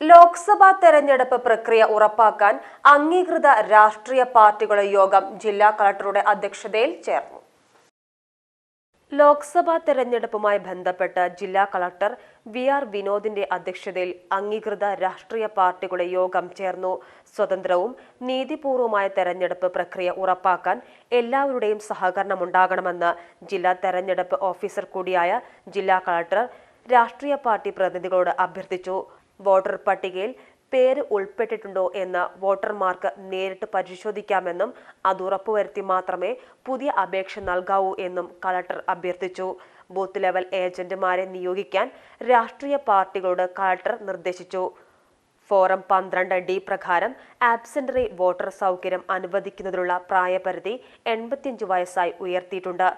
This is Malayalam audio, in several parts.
ലോക്സഭാ തെരഞ്ഞെടുപ്പ് പ്രക്രിയ ഉറപ്പാക്കാൻ അംഗീകൃത രാഷ്ട്രീയ പാർട്ടികളുടെ യോഗം ജില്ലാ കളക്ടറുടെ അധ്യക്ഷതയിൽ ചേർന്നു. ലോക്സഭാ തെരഞ്ഞെടുപ്പുമായി ബന്ധപ്പെട്ട് ജില്ലാ കളക്ടർ വി ആർ വിനോദിന്റെ അധ്യക്ഷതയിൽ അംഗീകൃത രാഷ്ട്രീയ പാർട്ടികളുടെ യോഗം ചേർന്നു. സ്വതന്ത്രവും നീതിപൂർവമായ തെരഞ്ഞെടുപ്പ് പ്രക്രിയ ഉറപ്പാക്കാൻ എല്ലാവരുടെയും സഹകരണം ഉണ്ടാകണമെന്ന് ജില്ലാ തെരഞ്ഞെടുപ്പ് ഓഫീസർ കൂടിയായ ജില്ലാ കളക്ടർ രാഷ്ട്രീയ പാർട്ടി പ്രതിനിധികളോട് അഭ്യർത്ഥിച്ചു. വോട്ടർ പട്ടികയിൽ പേര് ഉൾപ്പെട്ടിട്ടുണ്ടോ എന്ന് വോട്ടർമാർക്ക് നേരിട്ട് പരിശോധിക്കാമെന്നും അത് ഉറപ്പുവരുത്തി മാത്രമേ പുതിയ അപേക്ഷ നൽകാവൂ എന്നും കളക്ടർ അഭ്യർത്ഥിച്ചു. ബൂത്ത് ലെവൽ ഏജന്റുമാരെ നിയോഗിക്കാൻ രാഷ്ട്രീയ പാർട്ടികളോട് കളക്ടർ നിർദ്ദേശിച്ചു. ഫോറം പന്ത്രണ്ട് ഡി പ്രകാരം ആബ്സെന്ററി വോട്ടർ സൗകര്യം അനുവദിക്കുന്നതിനുള്ള പ്രായപരിധി എൺപത്തിയഞ്ച് വയസ്സായി ഉയർത്തിയിട്ടുണ്ട്.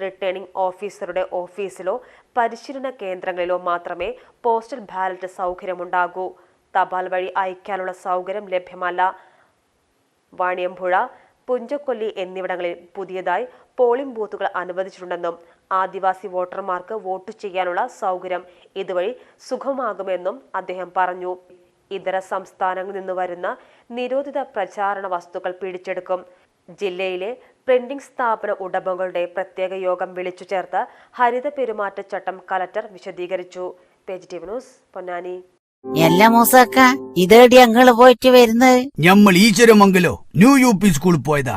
റിട്ടേണിംഗ് ഓഫീസറുടെ ഓഫീസിലോ പരിശീലന കേന്ദ്രങ്ങളിലോ മാത്രമേ പോസ്റ്റൽ ബാലറ്റ് സൗകര്യമുണ്ടാകൂ. തപാൽ വഴി അയക്കാനുള്ള സൗകര്യം ലഭ്യമല്ല. വാണിയമ്പുഴ പുഞ്ചക്കൊല്ലി എന്നിവിടങ്ങളിൽ പുതിയതായി പോളിംഗ് ബൂത്തുകൾ അനുവദിച്ചിട്ടുണ്ടെന്നും ആദിവാസി വോട്ടർമാർക്ക് വോട്ട് ചെയ്യാനുള്ള സൗകര്യം ഇതുവഴി സുഖമാകുമെന്നും അദ്ദേഹം പറഞ്ഞു. ഇതര സംസ്ഥാനങ്ങളിൽ നിന്ന് വരുന്ന നിരോധിത പ്രചാരണ വസ്തുക്കൾ പിടിച്ചെടുക്കും. ജില്ലയിലെ പ്രിന്റിംഗ് സ്ഥാപന ഉടമകളുടെ പ്രത്യേക യോഗം വിളിച്ചു ചേർത്ത് ഹരിത പെരുമാറ്റച്ചട്ടം കലക്ടർ വിശദീകരിച്ചു. ന്യൂസ് പൊന്നാനി. എല്ലാ മൂസക്ക. ഇതേടി ഞങ്ങൾ പോയിട്ട് വരുന്നത്? ഞമ്മൾ ഈശ്വരമംഗലോ ന്യൂ യു പി സ്കൂളിൽ പോയതാ.